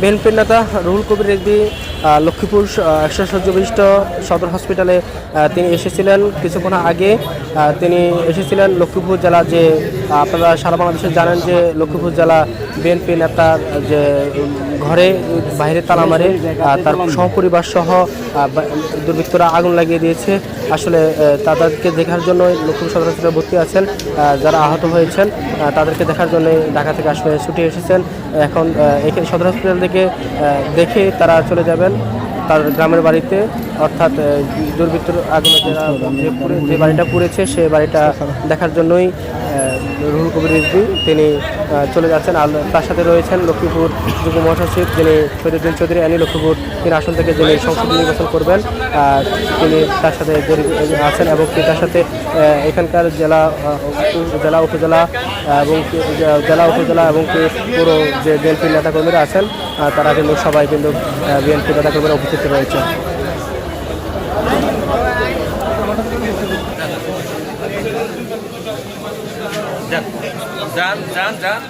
বিএনপির নেতা রুহুল কবির রেজবি লক্ষ্মীপুর একশো সহ্য বিশিষ্ট সদর হসপিটালে তিনি এসেছিলেন কিছুক্ষণ আগে। তিনি এসেছিলেন লক্ষ্মীপুর জেলা যে আপনারা সারা বাংলাদেশে জানেন যে লক্ষ্মীপুর জেলা বিএনপি নেতার যে ঘরে বাইরে তালা মারে তার সহপরিবার সহ দুর্বৃত্তরা আগুন লাগিয়ে দিয়েছে। আসলে তাদেরকে দেখার জন্য লক্ষ্মীপুর সদর ভর্তি আছেন যারা আহত হয়েছেন তাদেরকে দেখার জন্য ঢাকা থেকে আসলে ছুটে এসেছেন। এখন এখানে সদর হসপিটাল থেকে দেখে তারা চলে যাবেন তার গ্রামের বাড়িতে। অর্থাৎ দুর্বৃত্তর আগুনে যে বাড়িটা পুড়েছে, সে বাড়িটা দেখার জন্যই রুহুল কবির রিজভি, তিনি চলে যাচ্ছেন। আর তার সাথে রয়েছেন লক্ষ্মীপুর যুব মহাসচিব, যিনি শহীদুদ্দিন চৌধুরী আনি লক্ষ্মীপুর তিনি আসন থেকে যিনি সংসদ নির্বাচন করবেন তিনি তার সাথে আছেন এবং তার সাথে এখানকার জেলা জেলা উপজেলা এবং জেলা উপজেলা এবং পুরো যে বিএনপির নেতাকর্মীরা আছেন তারা কিন্তু সবাই কিন্তু বিএনপি নেতাকর্মীরা উপস্থিত রয়েছে যান যান যান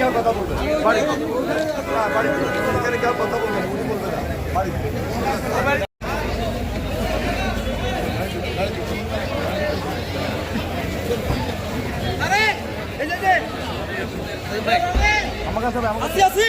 কেউ কথা বলবে। বাড়িতে। আমার কাছে আমার কাছে।